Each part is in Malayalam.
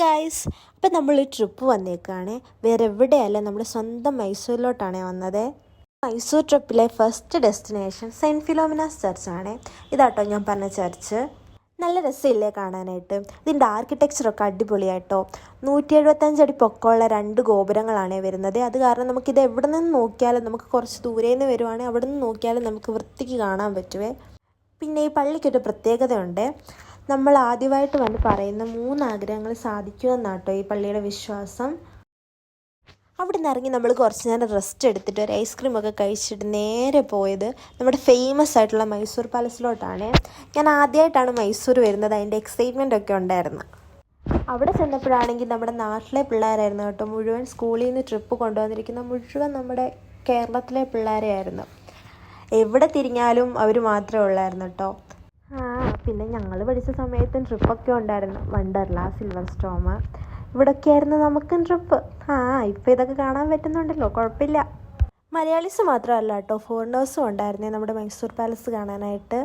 ഗായ്സ് അപ്പം നമ്മൾ ട്രിപ്പ് വന്നേക്കാണ്. വേറെ എവിടെയല്ല നമ്മുടെ സ്വന്തം മൈസൂരിലോട്ടാണ് വന്നത്. മൈസൂർ ട്രിപ്പിലെ ഫസ്റ്റ് ഡെസ്റ്റിനേഷൻ സെയിന്റ് ഫിലോമിനാസ് ചർച്ചാണ് ഇതാട്ടോ ഞാൻ പറഞ്ഞ ചർച്ച് നല്ല രസമില്ലേ കാണാനായിട്ട്. ഇതിന്റെ ആർക്കിടെക്ചറൊക്കെ അടിപൊളിയായിട്ടോ. നൂറ്റി അടി പൊക്കമുള്ള രണ്ട് ഗോപുരങ്ങളാണ് വരുന്നത്. അത് കാരണം നമുക്കിത് എവിടെ നിന്ന് നോക്കിയാലും നമുക്ക് കുറച്ച് ദൂരെ നിന്ന് വരുവാണെങ്കിൽ അവിടെ നിന്ന് നോക്കിയാലും നമുക്ക് വൃത്തിക്ക് കാണാൻ പറ്റുവേ. പിന്നെ ഈ പള്ളിക്കൊരു പ്രത്യേകതയുണ്ട്. നമ്മൾ ആദ്യമായിട്ട് വന്ന് പറയുന്ന മൂന്ന് ആഗ്രഹങ്ങൾ സാധിക്കുമെന്നാട്ടോ ഈ പള്ളിയുടെ വിശ്വാസം. അവിടെ നിന്ന് ഇറങ്ങി നമ്മൾ കുറച്ച് നേരം റെസ്റ്റ് എടുത്തിട്ട് ഒരു ഐസ്ക്രീം ഒക്കെ കഴിച്ചിട്ട് നേരെ പോയത് നമ്മുടെ ഫേമസ് ആയിട്ടുള്ള മൈസൂർ പാലസിലോട്ടാണ് ഞാൻ ആദ്യമായിട്ടാണ് മൈസൂർ വരുന്നത് അതിന്റെ എക്സൈറ്റ്മെന്റ് ഒക്കെ ഉണ്ടായിരുന്നു. അവിടെ ചെന്നപ്പോഴാണെങ്കിൽ നമ്മുടെ നാട്ടിലെ പിള്ളേരായിരുന്നു കേട്ടോ മുഴുവൻ സ്കൂളിൽ നിന്ന് ട്രിപ്പ് കൊണ്ടുവന്നിരിക്കുന്ന മുഴുവൻ നമ്മുടെ കേരളത്തിലെ പിള്ളേരെയായിരുന്നു. എവിടെ തിരിഞ്ഞാലും അവർ മാത്രമേ ഉള്ളായിരുന്നു കേട്ടോ. പിന്നെ ഞങ്ങൾ പഠിച്ച സമയത്തും ട്രിപ്പൊക്കെ ഉണ്ടായിരുന്നു. വണ്ടർല സിൽവർ സ്റ്റോം ഇവിടൊക്കെയായിരുന്നു നമുക്കും ട്രിപ്പ് ആ ഇപ്പം ഇതൊക്കെ കാണാൻ പറ്റുന്നുണ്ടല്ലോ. കുഴപ്പമില്ല. മലയാളീസ് മാത്രമല്ല കേട്ടോ. ഫോറിനേഴ്സും ഉണ്ടായിരുന്നേ നമ്മുടെ മൈസൂർ പാലസ് കാണാനായിട്ട്.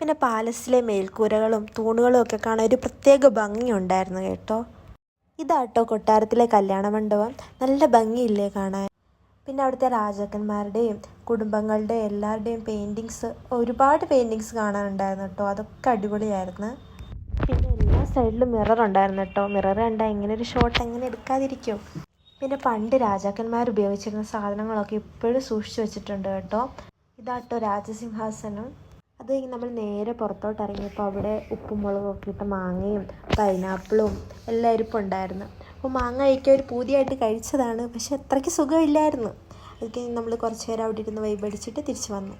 പിന്നെ പാലസിലെ മേൽക്കൂരകളും തൂണുകളും ഒക്കെ കാണാൻ ഒരു പ്രത്യേക ഭംഗിയുണ്ടായിരുന്നു കേട്ടോ. ഇതാട്ടോ കൊട്ടാരത്തിലെ കല്യാണ മണ്ഡപം. നല്ല ഭംഗിയില്ലേ കാണാൻ. പിന്നെ അവിടുത്തെ രാജാക്കന്മാരുടെയും കുടുംബങ്ങളുടെയും എല്ലാവരുടെയും പെയിന്റിങ്സ് ഒരുപാട് പെയിന്റിങ്സ് കാണാനുണ്ടായിരുന്നു കേട്ടോ. അതൊക്കെ അടിപൊളിയായിരുന്നു. പിന്നെ എല്ലാ സൈഡിലും മിറർ ഉണ്ടായിരുന്നു കേട്ടോ. മിറർ കണ്ടാൽ ഇങ്ങനെ ഒരു ഷോട്ട് എങ്ങനെ എടുക്കാതിരിക്കും. പിന്നെ പണ്ട് രാജാക്കന്മാർ ഉപയോഗിച്ചിരുന്ന സാധനങ്ങളൊക്കെ ഇപ്പോഴും സൂക്ഷിച്ചു വെച്ചിട്ടുണ്ട് കേട്ടോ. ഇതാട്ടോ രാജസിംഹാസനം. അത് നമ്മൾ നേരെ പുറത്തോട്ട് ഇറങ്ങിയപ്പോൾ അവിടെ ഉപ്പും മുളകൊക്കെ ഇട്ട മാങ്ങയും പൈനാപ്പിളും എല്ലാം ഇരിപ്പുണ്ടായിരുന്നു അപ്പോൾ മാങ്ങ കഴിക്കാൻ ഒരു പൂതിയായിട്ട് കഴിച്ചതാണ്. പക്ഷെ അത്രയ്ക്ക് സുഖമില്ലായിരുന്നു. അത് നമ്മൾ കുറച്ച് നേരം അവിടെ ഇരുന്ന് വൈബടിച്ചിട്ട് തിരിച്ചു വന്നു.